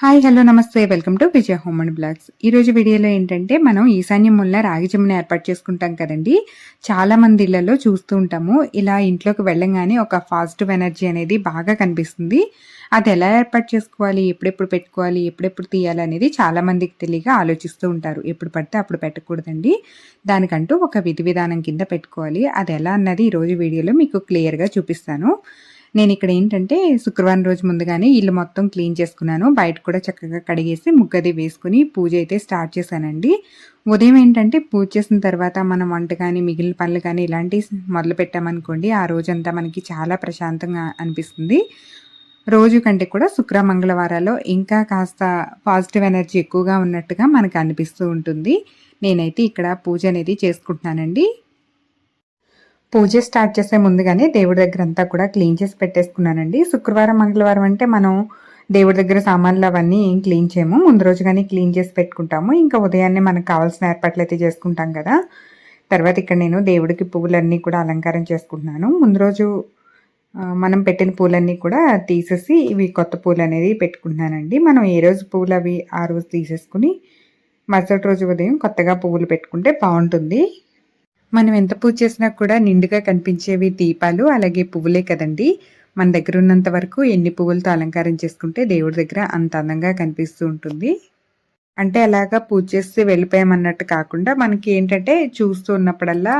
Hi hello నమస్తే. Welcome to Vijaya home and blogs ఈరోజు వీడియోలో ఏంటంటే మనం ఈశాన్యం వల్ల రాగి చెమ్మని ఏర్పాటు చేసుకుంటాం కదండి. చాలా మంది ఇళ్ళలో చూస్తూ ఉంటాము. ఇలా ఇంట్లోకి వెళ్ళంగానే ఒక పాజిటివ్ ఎనర్జీ అనేది బాగా కనిపిస్తుంది. అది ఎలా ఏర్పాటు చేసుకోవాలి? ఎప్పుడెప్పుడు పెట్టుకోవాలి? ఎప్పుడెప్పుడు తీయాలి అనేది చాలా మందికి తెలియక ఆలోచిస్తూ ఉంటారు. ఎప్పుడు పడితే అప్పుడు పెట్టకూడదండి. దానికంటూ ఒక విధి విధానం కింద పెట్టుకోవాలి. అది ఎలా అన్నది ఈరోజు వీడియోలో మీకు క్లియర్గా చూపిస్తాను. నేను ఇక్కడ ఏంటంటే శుక్రవారం రోజు ముందుగానే ఇల్లు మొత్తం క్లీన్ చేసుకున్నాను. బయట కూడా చక్కగా కడిగేసి ముగ్గది వేసుకుని పూజ అయితే స్టార్ట్ చేశానండి. ఉదయం ఏంటంటే పూజ చేసిన తర్వాత మనం వంట కానీ మిగిలిన పనులు కానీ ఇలాంటివి మొదలు పెట్టామనుకోండి ఆ రోజంతా మనకి చాలా ప్రశాంతంగా అనిపిస్తుంది. రోజు కంటే కూడా శుక్ర మంగళవారాల్లో ఇంకా కాస్త పాజిటివ్ ఎనర్జీ ఎక్కువగా ఉన్నట్టుగా మనకు అనిపిస్తూ ఉంటుంది. నేనైతే ఇక్కడ పూజ అనేది చేసుకుంటున్నానండి. పూజ స్టార్ట్ చేసే ముందుగానే దేవుడి దగ్గర అంతా కూడా క్లీన్ చేసి పెట్టేసుకున్నానండి. శుక్రవారం మంగళవారం అంటే మనం దేవుడి దగ్గర సామాన్లు అవన్నీ ఏం క్లీన్ చేయము. ముందు రోజు కానీ క్లీన్ చేసి పెట్టుకుంటాము. ఇంకా ఉదయాన్నే మనకు కావాల్సిన ఏర్పాట్లు అయితే చేసుకుంటాం కదా. తర్వాత ఇక్కడ నేను దేవుడికి పువ్వులన్నీ కూడా అలంకారం చేసుకుంటున్నాను. ముందు రోజు మనం పెట్టిన పూలన్నీ కూడా తీసేసి ఇవి కొత్త పూలు అనేది పెట్టుకుంటున్నానండి. మనం ఏ రోజు పువ్వులు అవి ఆ రోజు తీసేసుకుని మరుసటి రోజు ఉదయం కొత్తగా పువ్వులు పెట్టుకుంటే బాగుంటుంది. మనం ఎంత పూజ చేసినా కూడా నిండుగా కనిపించేవి దీపాలు అలాగే పువ్వులే కదండి. మన దగ్గర ఉన్నంత వరకు ఎన్ని పువ్వులతో అలంకారం చేసుకుంటే దేవుడి దగ్గర అంత అందంగా కనిపిస్తూ ఉంటుంది. అంటే అలాగా పూజ చేస్తే వెళ్ళిపోయామన్నట్టు కాకుండా మనకి ఏంటంటే చూస్తూ ఉన్నప్పుడల్లా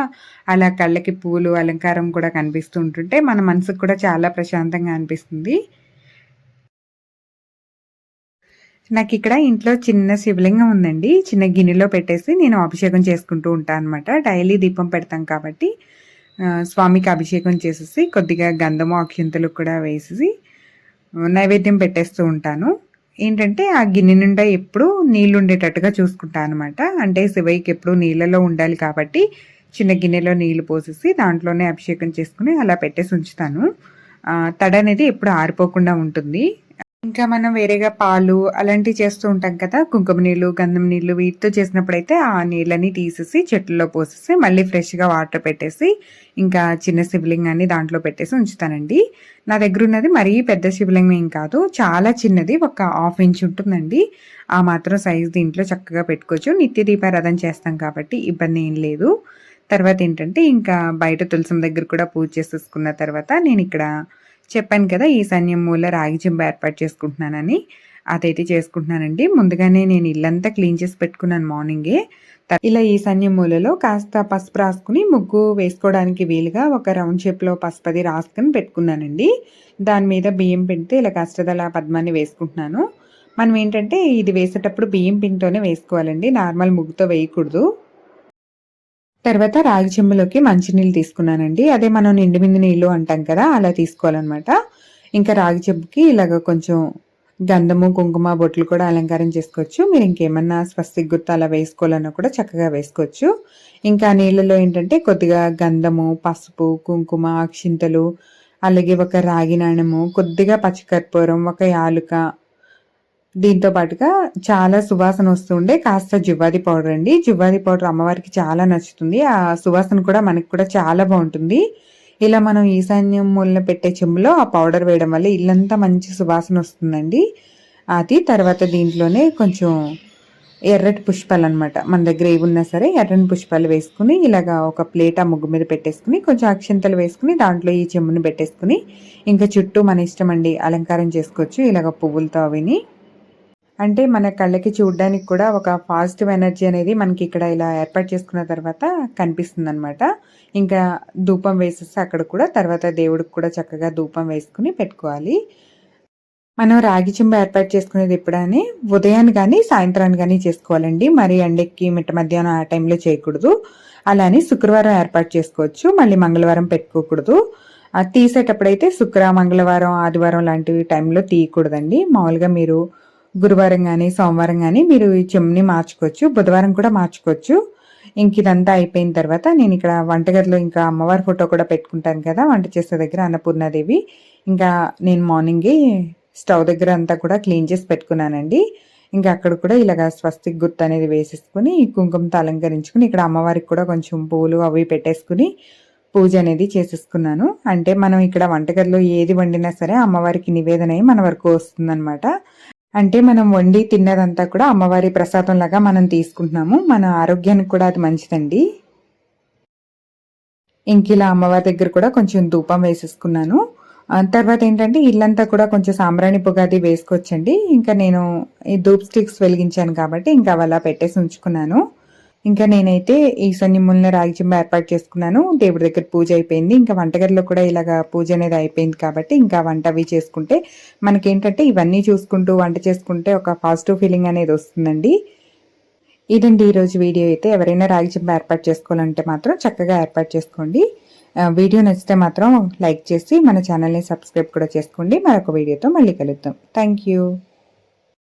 అలా కళ్ళకి పువ్వులు అలంకారం కూడా కనిపిస్తూ ఉంటుంటే మన మనసుకు కూడా చాలా ప్రశాంతంగా అనిపిస్తుంది. నాకు ఇక్కడ ఇంట్లో చిన్న శివలింగం ఉందండి. చిన్న గిన్నెలో పెట్టేసి నేను అభిషేకం చేసుకుంటూ ఉంటాను అనమాట డైలీ దీపం పెడతాం కాబట్టి స్వామికి అభిషేకం చేసేసి కొద్దిగా గంధము అక్షింతలు కూడా వేసేసి నైవేద్యం పెట్టేస్తూ ఉంటాను. ఏంటంటే ఆ గిన్నె నిండా ఎప్పుడు నీళ్ళు ఉండేటట్టుగా చూసుకుంటాను అనమాట అంటే శివయ్యకి ఎప్పుడు నీళ్ళలో ఉండాలి కాబట్టి చిన్న గిన్నెలో నీళ్ళు పోసేసి దాంట్లోనే అభిషేకం చేసుకుని అలా పెట్టేసి ఉంచుతాను. తడ అనేది ఎప్పుడు ఆరిపోకుండా ఉంటుంది. ఇంకా మనం వేరేగా పాలు అలాంటివి చేస్తూ ఉంటాం కదా కుంకుమ నీళ్ళు గంధం నీళ్ళు వీటితో చేసినప్పుడైతే ఆ నీళ్ళని తీసేసి చెట్లలో పోసేసి మళ్ళీ ఫ్రెష్గా వాటర్ పెట్టేసి ఇంకా చిన్న శివలింగాన్ని దాంట్లో పెట్టేసి ఉంచుతానండి. నా దగ్గర ఉన్నది మరీ పెద్ద శివలింగం ఏం కాదు చాలా చిన్నది ఒక హాఫ్ ఇంచ్ ఉంటుందండి. ఆ మాత్రం సైజ్ దీంట్లో చక్కగా పెట్టుకోవచ్చు. నిత్య దీపారాధన చేస్తాం కాబట్టి ఇబ్బంది ఏం లేదు. తర్వాత ఏంటంటే ఇంకా బయట తులసం దగ్గర కూడా పూజ చేసేసుకున్న తర్వాత నేను ఇక్కడ చెప్పాను కదా ఈ సన్యం మూల రాగి చెంబ ఏర్పాటు చేసుకుంటున్నానని. అదైతే చేసుకుంటున్నానండి. ముందుగానే నేను ఇల్లంతా క్లీన్ చేసి పెట్టుకున్నాను మార్నింగే. ఇలా ఈ సన్యం మూలలో కాస్త పసుపు రాసుకుని ముగ్గు వేసుకోవడానికి వీలుగా ఒక రౌండ్ షేప్లో పసుపది రాసుకుని పెట్టుకున్నానండి. దాని మీద బియ్యం పెడితే ఇలా కష్టదల పద్మాన్ని వేసుకుంటున్నాను. మనం ఏంటంటే ఇది వేసేటప్పుడు బియ్యం పిండితోనే వేసుకోవాలండి. నార్మల్ ముగ్గుతో వేయకూడదు. తర్వాత రాగి చెంబులోకి మంచినీళ్ళు తీసుకున్నానండి. అదే మనం నిండుమింది నీళ్ళు అంటాం కదా అలా తీసుకోవాలన్నమాట. ఇంకా రాగి చెంబుకి ఇలాగ కొంచెం గంధము కుంకుమ బొట్లు కూడా అలంకారం చేసుకోవచ్చు. మీరు ఇంకేమన్నా స్వస్తిక్ గుర్తు అలా వేసుకోవాలన్నా కూడా చక్కగా వేసుకోవచ్చు. ఇంకా నీళ్ళలో ఏంటంటే కొద్దిగా గంధము పసుపు కుంకుమ అక్షింతలు అలాగే ఒక రాగి నాణము కొద్దిగా పచ్చికర్పూరం ఒక యాలుక దీంతో పాటుగా చాలా సువాసన వస్తుండే. కాస్త జువ్వాది పౌడర్ అండి. జువ్వాది పౌడర్ అమ్మవారికి చాలా నచ్చుతుంది. ఆ సువాసన కూడా మనకి కూడా చాలా బాగుంటుంది. ఇలా మనం ఈశాన్యం మూలన పెట్టే చెంబులో ఆ పౌడర్ వేయడం వల్ల ఇల్లంతా మంచి సువాసన వస్తుందండి. అది తర్వాత దీంట్లోనే కొంచెం ఎర్రటి పుష్పాలు అనమాట మన దగ్గర ఏవి ఉన్నా సరే ఎర్రని పుష్పాలు వేసుకుని ఇలాగా ఒక ప్లేట్ ఆ ముగ్గు మీద పెట్టేసుకుని కొంచెం అక్షంతలు వేసుకుని దాంట్లో ఈ చెమ్ముని పెట్టేసుకుని ఇంకా చుట్టూ మన ఇష్టం అండి అలంకారం చేసుకోవచ్చు. ఇలాగ పువ్వులతో అవిని. అంటే మన కళ్ళకి చూడడానికి కూడా ఒక పాజిటివ్ ఎనర్జీ అనేది మనకి ఇక్కడ ఇలా ఏర్పాటు చేసుకున్న తర్వాత కనిపిస్తుంది అనమాట ఇంకా ధూపం వేసేసి అక్కడ కూడా తర్వాత దేవుడికి కూడా చక్కగా ధూపం వేసుకుని పెట్టుకోవాలి. మనం రాగి చెంబ ఏర్పాటు చేసుకునేది ఎప్పుడని? ఉదయాన్ని కానీ సాయంత్రాన్ని కానీ చేసుకోవాలండి. మరి ఎండెక్కి మిట్ట మధ్యాహ్నం ఆ టైంలో చేయకూడదు. అలానే శుక్రవారం ఏర్పాటు చేసుకోవచ్చు. మళ్ళీ మంగళవారం పెట్టుకోకూడదు. తీసేటప్పుడైతే శుక్ర మంగళవారం ఆదివారం లాంటివి టైంలో తీయకూడదండి. మామూలుగా మీరు గురువారం కానీ సోమవారం కానీ మీరు ఈ చెమ్ని మార్చుకోవచ్చు బుధవారం కూడా మార్చుకోవచ్చు. ఇంక ఇదంతా అయిపోయిన తర్వాత నేను ఇక్కడ వంటగదిలో ఇంకా అమ్మవారి ఫోటో కూడా పెట్టుకుంటాను కదా వంట చేసే దగ్గర అన్నపూర్ణాదేవి. ఇంకా నేను మార్నింగే స్టవ్ దగ్గర అంతా కూడా క్లీన్ చేసి పెట్టుకున్నానండి. ఇంకా అక్కడ కూడా ఇలాగ స్వస్తిక్ గుర్తు అనేది వేసేసుకుని కుంకుమతో అలంకరించుకుని ఇక్కడ అమ్మవారికి కూడా కొంచెం పూలు అవి పెట్టేసుకుని పూజ అనేది చేసేసుకున్నాను. అంటే మనం ఇక్కడ వంటగదిలో ఏది వండినా సరే అమ్మవారికి నివేదన అయి మన వరకు వస్తుందన్నమాట. అంటే మనం వండి తిన్నదంతా కూడా అమ్మవారి ప్రసాదం లాగా మనం తీసుకుంటున్నాము. మన ఆరోగ్యానికి కూడా అది మంచిదండి. ఇంక ఇలా అమ్మవారి దగ్గర కూడా కొంచెం ధూపం వేసేసుకున్నాను. ఆ తర్వాత ఏంటంటే ఇల్లంతా కూడా కొంచెం సాంబ్రాణి పొగాది వేసుకోవచ్చండి. ఇంకా నేను ఈ ధూప్ స్టిక్స్ వెలిగించాను కాబట్టి ఇంకా అలా పెట్టేసి ఉంచుకున్నాను. ఇంకా నేనైతే ఈ సన్నిములన రాగి చెంబ ఏర్పాటు చేసుకున్నాను. దేవుడి దగ్గర పూజ అయిపోయింది. ఇంకా వంటగదిలో కూడా ఇలాగా పూజ అనేది అయిపోయింది కాబట్టి ఇంకా వంట అవి చేసుకుంటే మనకేంటంటే ఇవన్నీ చూసుకుంటూ వంట చేసుకుంటే ఒక పాజిటివ్ ఫీలింగ్ అనేది వస్తుందండి. ఇదండి ఈరోజు వీడియో అయితే. ఎవరైనా రాగి చెంబ ఏర్పాటు చేసుకోవాలంటే మాత్రం చక్కగా ఏర్పాటు చేసుకోండి. వీడియో నచ్చితే మాత్రం లైక్ చేసి మన ఛానల్ని సబ్స్క్రైబ్ కూడా చేసుకోండి. మరొక వీడియోతో మళ్ళీ కలుద్దాం. Thank you.